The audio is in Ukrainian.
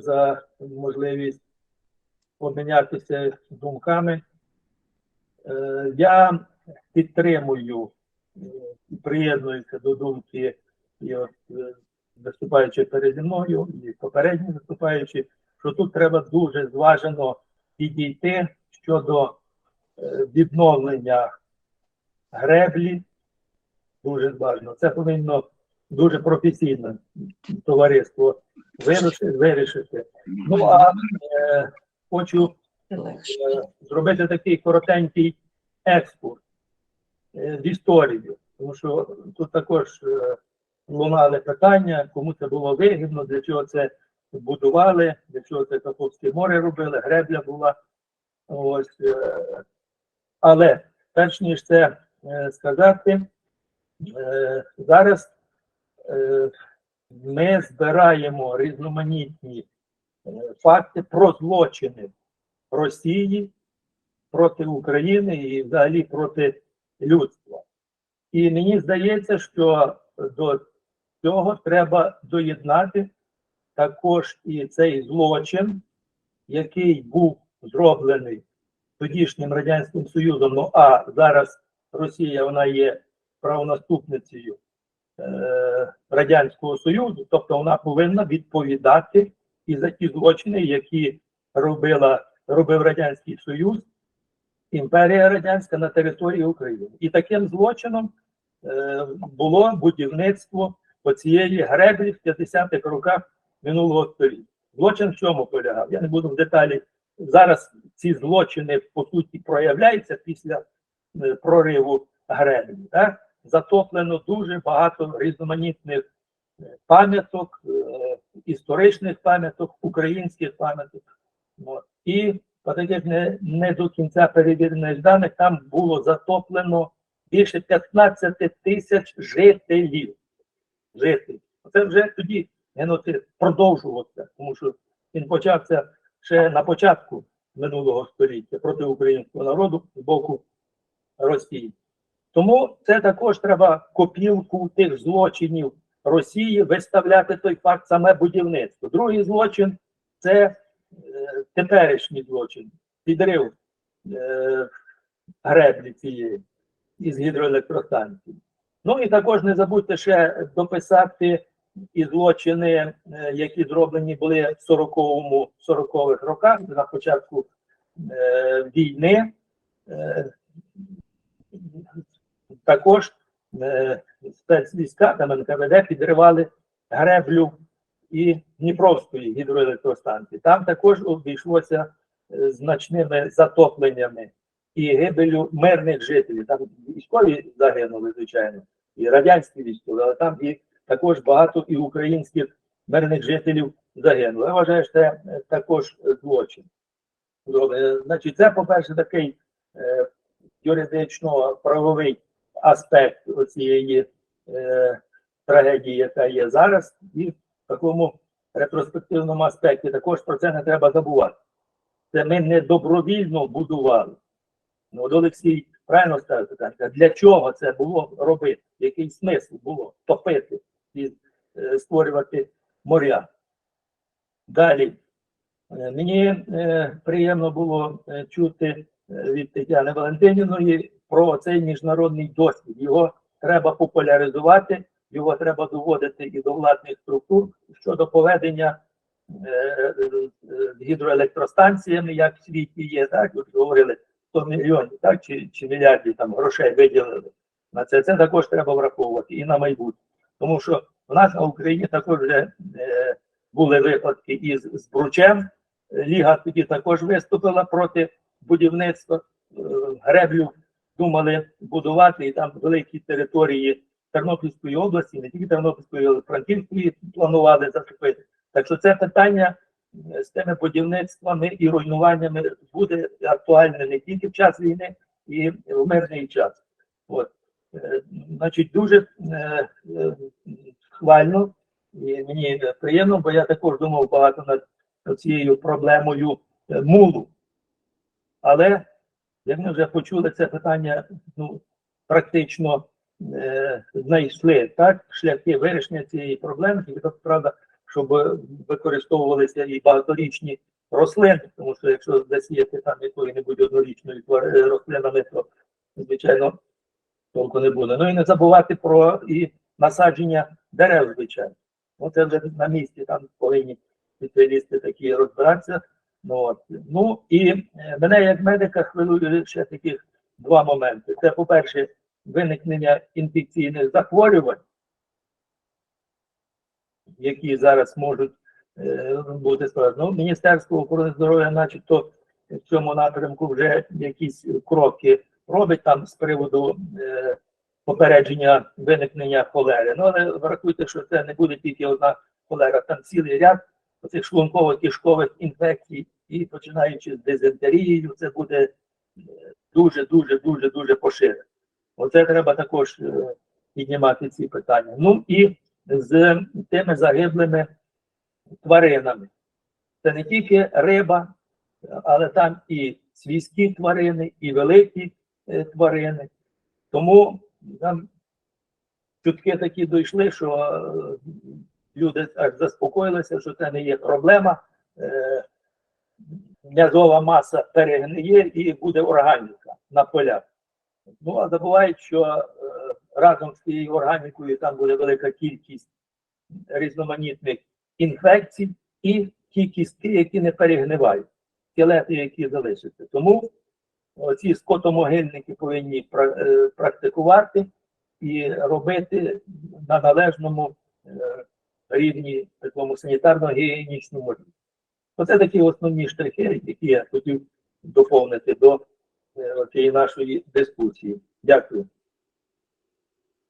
за можливість обмінятися думками. Е, Я підтримую і приєднуюся до думки і от е, виступаючи переді мною, і попередні виступаючи, що тут треба дуже зважено підійти щодо е, відновлення греблі. Дуже зважно. Це повинно дуже професійно товариство вирішити. Ну а е, хочу е, зробити такий коротенький екскурс е, в історію, тому що тут також е, лунали питання, кому це було вигідно, для чого це будували, для чого це Каховське море робили, гребля була. Ось, е, але перш ніж це е, сказати, е, зараз ми збираємо різноманітні е, факти про злочини Росії проти України і взагалі проти людства. І мені здається, що до цього треба доєднати також і цей злочин, який був зроблений тодішнім Радянським Союзом. Ну а зараз Росія вона є правонаступницею е, Радянського Союзу, тобто вона повинна відповідати і за ті злочини, які робила, робив Радянський Союз, імперія Радянська на території України. І таким злочином е, було будівництво оцієї греблі в 50-х роках минулого століття. Злочин в чому полягав? Я не буду в деталі. Зараз ці злочини по суті проявляються після е, прориву греблі. Так? Затоплено дуже багато різноманітних е, пам'яток, е, історичних пам'яток, українських пам'яток. І по не, не до кінця перевірених даних там було затоплено більше 15 тисяч жителів. Жителів. Це вже тоді геноцид продовжувався, тому що він почався ще на початку минулого століття проти українського народу з боку Росії. Тому це також треба копілку тих злочинів Росії виставляти той факт саме будівництво. Другий злочин це е, теперішній злочин, підрив е, греблі цієї із гідроелектростанції. Ну і також не забудьте ще дописати і злочини, е, які зроблені були в 40-му, 40-х роках на початку е, війни. Е, також е, спецвійська та НКВД підривали греблю і Дніпровської гідроелектростанції. Там також обійшлося е, значними затопленнями і гибелю мирних жителів. Там військові загинули, звичайно, і радянські військові, але там і також багато і українських мирних жителів загинуло. Я вважаю, що це е, також злочин. Добре, Значить, це, по-перше, такий е, юридично-правовий аспект цієї е, трагедії, яка є зараз, і в такому ретроспективному аспекті також про це не треба забувати. Це ми не добровільно будували. Ну, от Олексій правильно ставив питання, для чого це було робити? Який смисл було топити і е, створювати моря? Далі. Е, Мені е, приємно було е, чути е, від Тетяни Валентинівної про цей міжнародний досвід. Його треба популяризувати, його треба доводити і до владних структур щодо поведення е, е, е, гідроелектростанціями, як в світі є, так от говорили 100 мільйонів, так чи, чи мільярдів там грошей виділили на це. Це також треба враховувати і на майбутнє, тому що в нас на Україні також вже е, були випадки із з Бручем. Ліга тоді також виступила проти будівництва е, греблю думали будувати і там великі території Тернопільської області, не тільки Тернопільської, але Франківської планували закупити. Так що це питання е, з тими будівництвами і руйнуваннями буде актуальне не тільки в час війни, і в мирний час. От. Е, Значить, дуже е, е, хвально і мені приємно, бо я також думав багато над цією проблемою е, мулу. Але як ми вже почули, це питання ну, практично е, знайшли так, шляхи вирішення цієї проблеми. І так, правда, щоб використовувалися і багаторічні рослини, тому що якщо засіяти там якою-небудь однорічною е, рослинами, то звичайно толку не буде. Ну і не забувати про і насадження дерев, звичайно. Ну, це вже на місці, там повинні спеціалісти такі розбиратися. Ну, от. ну і е, мене як медика хвилює ще таких два моменти. Це, по-перше, виникнення інфекційних захворювань, які зараз можуть е, бути складно. Ну, Міністерство охорони здоров'я, начебто, в цьому напрямку вже якісь кроки робить там з приводу е, попередження виникнення холери. Ну, але врахуйте, що це не буде тільки одна холера, там цілий ряд оцих шлунково-кишкових інфекцій, і починаючи з дизентерією, це буде е, дуже, дуже, дуже, дуже поширено. Оце треба також е, піднімати ці питання. Ну і з тими загиблими тваринами. Це не тільки риба, але там і свійські тварини, і великі е, тварини. Тому там чутки такі дійшли, що е, люди аж заспокоїлися, що це не є проблема. М'язова маса перегниє і буде органіка на полях. Ну, а забувають, що е, разом з цією органікою там буде велика кількість різноманітних інфекцій і ті кістки, які не перегнивають, скелети, які залишаться. Тому ці скотомогильники повинні е, практикувати і робити на належному е, рівні такому санітарно-гігієнічному рівні. Оце такі основні штрихи, які я хотів доповнити до е, цієї нашої дискусії. Дякую.